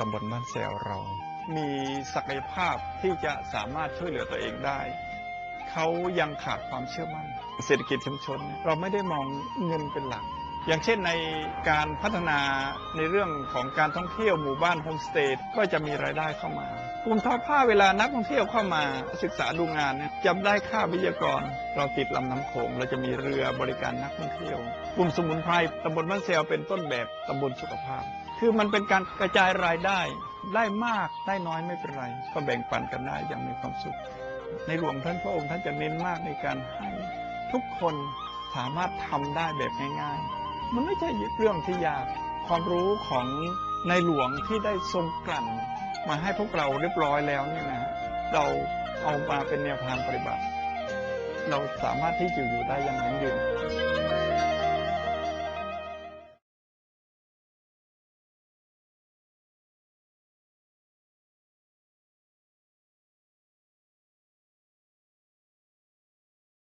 ตำบลบ้านแซวเรา มีศักยภาพที่จะสามารถช่วยเหลือตัวเองได้ เขายังขาดความเชื่อมั่น เศรษฐกิจชุมชน เราไม่ได้มองเงินเป็นหลัก อย่างเช่นในการพัฒนาในเรื่องของการท่องเที่ยวหมู่บ้านโฮมสเตย์ก็จะมีรายได้เข้ามากลุ่มทอผ้าเวลานักท่องเที่ยวเข้ามาศึกษาดูงานเนี่ยจะได้ค่าวิทยากร เราติดลำน้ำโขงเราจะมีเรือบริการนักท่องเที่ยว กลุ่มสมุนไพรตำบลบ้านเซลเป็นต้นแบบตำบลสุขภาพ คือมันเป็นการกระจายรายได้ได้มากได้น้อยไม่เป็นไร ก็แบ่งปันกันได้อย่างมีความสุข ในหลวงท่านพระองค์ท่านจะเน้นมากในการให้ทุกคนสามารถทำได้แบบง่าย ๆ มันไม่ใช่เรื่องที่ยากความรู้ของในหลวงที่ได้ทรงกลั่น มาให้พวกเราเรียบร้อยแล้วเนี่ยนะเราเอามาเป็นแนวทางปฏิบัติ เราสามารถที่จะอยู่ได้อย่างยั่งยืน